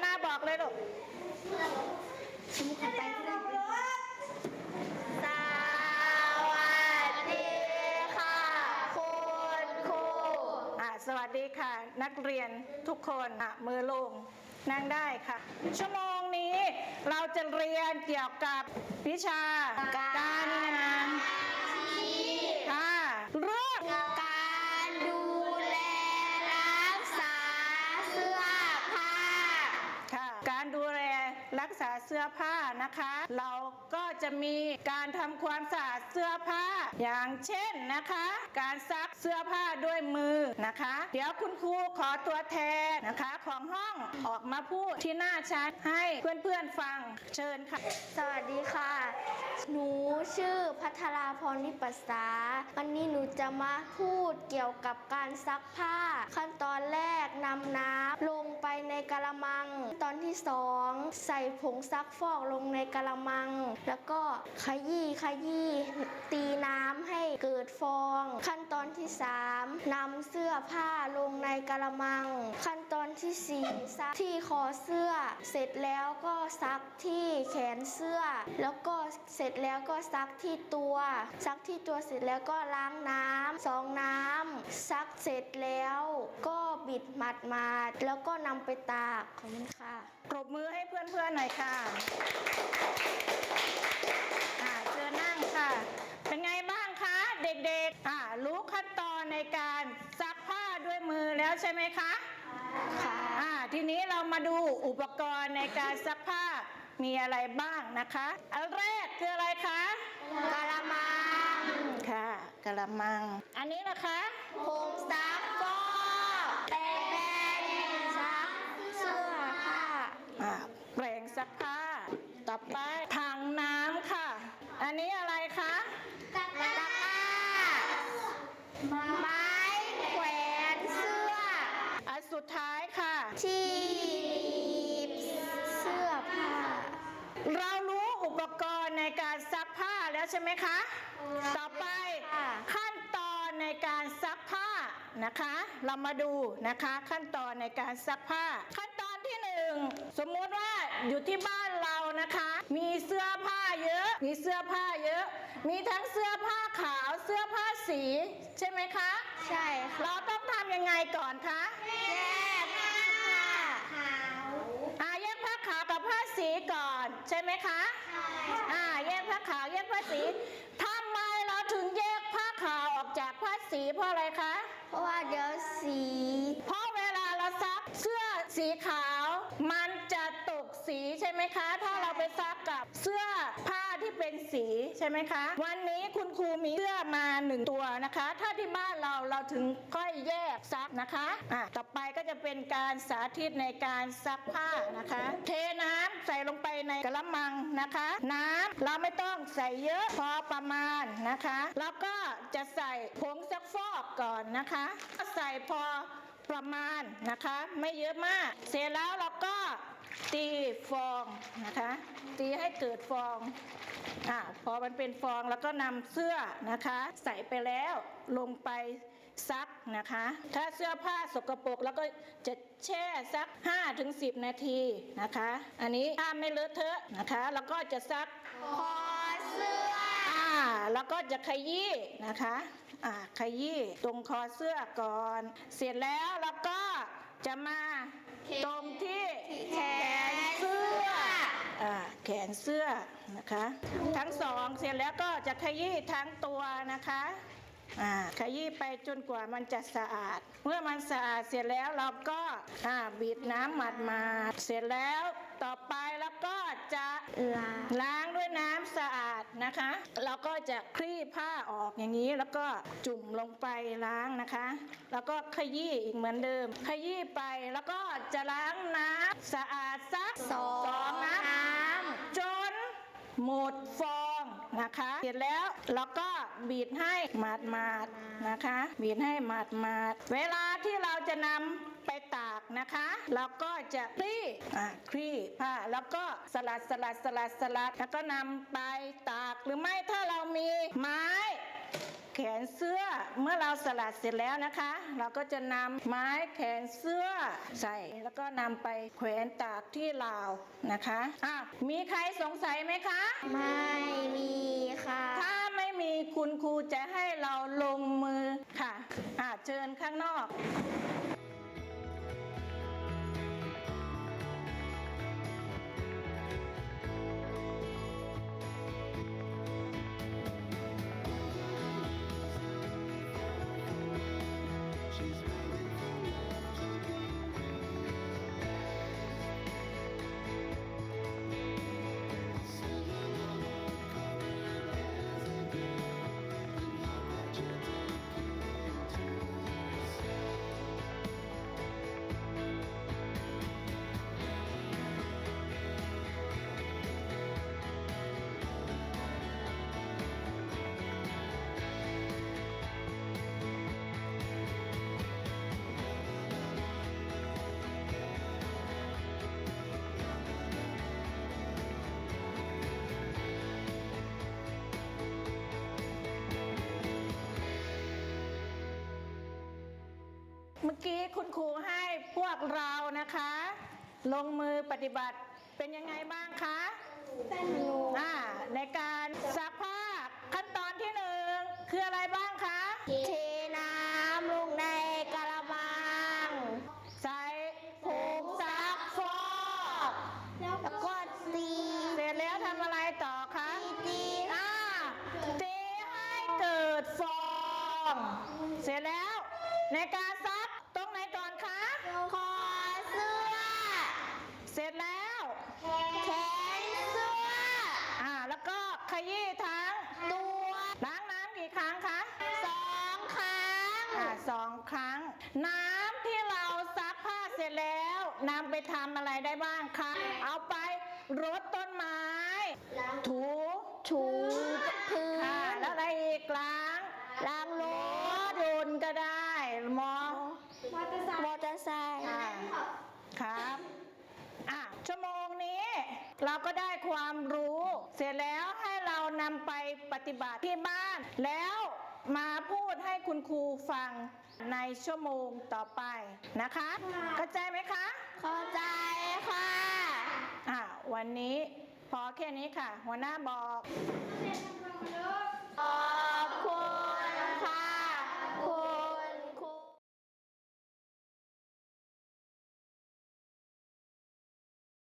หน้าบอกเลยลูกสมุขไปสวัสดีค่ะ คุณครูอะสวัสดีค่ะ นักเรียนทุกคนอะมือลงนั่งได้ค่ะ ชั่วโมงนี้เราจะเรียนเกี่ยวกับวิชาการงาน รักษาเสื้อผ้านะคะ เราก็จะมีการทำความสะอาดเสื้อผ้า อย่างเช่นนะคะ การซักเสื้อผ้าด้วยมือนะคะ เดี๋ยวคุณครูขอตัวแทนนะคะ ของห้องออกมาพูดที่หน้าชั้นให้เพื่อนๆฟังเชิญค่ะ สวัสดีค่ะ หนูชื่อพัทราพรนิปัสสาวันนี้หนูจะมาพูดเกี่ยวกับการซักผ้า ขั้นตอนแรกนำน้ำลงไปในกระมัง ตอนที่สองใส่ผงซักฟอกลงในกระมัง แล้วก็ขยี้ขยี้ตีน้ำให้เกิดฟอง ขั้นตอนที่สามนำเสื้อผ้าลงในกระมัง ขั้นตอนที่สี่ซักที่คอเสื้อ เสร็จแล้วก็ซักที่แขนเสื้อ แล้วก็เสร็จแล้วก็ซักที่ตัว ซักที่ตัวเสร็จแล้วก็ล้างน้ำสองน้ำซักเสร็จแล้วก็บิดหมัดมาแล้วก็นำไปตากขอบคุณค่ะปรบมือให้เพื่อนๆหน่อยค่ะอ่าเชิญนั่งค่ะ เป็นไงบ้างคะเด็กๆอ่ารู้ขั้นตอนในการซักผ้าด้วยมือแล้วใช่ไหมคะค่ะอ่าทีนี้เรามาดูอุปกรณ์ในการซักผ้ามีอะไรบ้างนะคะอันแรกคืออะไรคะกะละมังค่ะกระมัง อันนี้นะคะผงซักฟอกแปรงซักเสื้อผ้า อ่าแปรงซักผ้า ต่อไปถังน้ำค่ะ อันนี้อะไรคะ ตะกร้าไม้แขวนเสื้อ อันสุดท้ายค่ะ ที่เสื้อผ้า เรารู้อุปกรณ์ในการซักผ้าแล้ว ใช่ไหมคะ ต่อไปค่ะขั้นตอนในการซักผ้านะคะ เรามาดูนะคะขั้นตอนในการซักผ้า ขั้นตอนที่หนึ่งสมมุติว่าอยู่ที่บ้านเรานะคะ มีเสื้อผ้าเยอะ มีเสื้อผ้าเยอะ มีทั้งเสื้อผ้าขาวเสื้อผ้าสี ใช่ไหมคะ ใช่ค่ะเราต้องทำยังไงก่อนคะแยกผ้าขาวอ่าแยกผ้าขาวกับผ้าสีก่อน ใช่ไหมคะอ่าแยกผ้าขาวแยก ผ้าสีทำไมเราถึงแยกผ้าขาวออกจากผ้าสีเพราะอะไรคะ เพราะว่าเดี๋ยวสี เพราะเวลาเราซักเสื้อสีขาว มันจะตกสีใช่ไหมคะ ถ้าเราไปซักกับเสื้อผ้าที่ เป็นสีใช่ไหมคะ วันนี้คุณครูมีเสื้อมาหนึ่งตัวนะคะ ถ้าที่บ้านเราเราถึงค่อยแยกซักนะคะอะต่อไปก็จะเป็นการสาธิตในการซักผ้านะคะ เทน้ำใส่ลงไปในกระมังนะคะ น้ำเราไม่ต้องใส่เยอะพอประมาณนะคะ แล้วก็จะใส่ผงซักฟอกก่อนนะคะใส่พอประมาณนะคะ ไม่เยอะมาก เสร็จแล้วเราก็ ตีฟองนะคะ ตีให้เกิดฟองอ่าพอมันเป็นฟองแล้วก็นำเสื้อนะคะ ใส่ไปแล้วลงไปซักนะคะ ถ้าเสื้อผ้าสกปรกแล้วก็จะแช่ซัก 5-10 นาทีนะคะ อันนี้ถ้าไม่เลอะเทอะนะคะ แล้วก็จะซักคอเสื้ออ่าแล้วก็จะขยี้นะคะอ่าขยี้ตรงคอเสื้อก่อน เสร็จแล้วเราก็จะมาตรงที่แขน ขนเสื้อนะคะ ทั้งสองเสร็จแล้วก็จะขยี้ทั้งตัวนะคะอ่าขยี้ไปจนกว่ามันจะสะอาด เมื่อมันสะอาดเสร็จแล้วเราก็อ่าบีบน้ำหมาดมาเสร็จแล้วต่อไปแล้วก็จะลาล้างด้วยน้ำสะอาดนะคะแล้วก็จะคลี่ผ้าออกอย่างนี้แล้วก็จุ่มลงไปล้างนะคะ แล้วก็ขยี้อีกเหมือนเดิม ขยี้ไปแล้วก็จะล้างน้ำสะอาดสักสอง หมดฟองนะคะ เสร็จแล้วเราก็บีดให้หมาดมาดๆนะคะ บีดให้หมาดมาดๆเวลาที่เราจะนำไปตากนะคะเราก็จะคลี่อะคลี่ผ้าแล้วก็สลัดสลัดสลัดสลัดแล้วก็นำไปตากหรือไม่ถ้าเรามีไม้ ขนเสื้อเมื่อเราสลัดเสร็จแล้วนะคะ เราก็จะนำไม้แขนเสื้อใส่แล้วก็นำไปแขวนตากที่ราวนะคะอะมีใครสงสัยไหมคะ ไม่มีค่ะ ถ้าไม่มีคุณครูจะให้เราลงมือค่ะอะเชิญข้างนอก มื่อกี้คุณครูให้พวกเรานะคะ ลงมือปฏิบัติเป็นยังไงบ้างคะสนุกอ่าในการซักผ้าขั้นตอนที่หนึ่งคืออะไรบ้างคะเท แขนเสื้ออ่า แล้วก็ขยี้ทั้งตัวล้างน้ำกี่ครั้งคะสองครั้งอ่าสองครั้ง น้ำที่เราซักผ้าเสร็จแล้วนำไปทำอะไรได้บ้างคะ เอาไปรดต้นไม้ ถู ถูพื้ ค่ะ น แล้วอะไรอีกล้าง ล้างร ร ถ ถยนต์ก็ได้มอ มอเตอร์ไซค์มอเตอร์ไซค์ อ่าครับอะชั่วโมงนี้ เราก็ได้ความรู้ เสร็จแล้วให้เรานำไปปฏิบัติที่บ้าน แล้วมาพูดให้คุณครูฟังในชั่วโมงต่อไปนะคะ เข้าใจไหมคะ เข้าใจค่ะอะ วันนี้พอแค่นี้ค่ะ หัวหน้าบอกขอ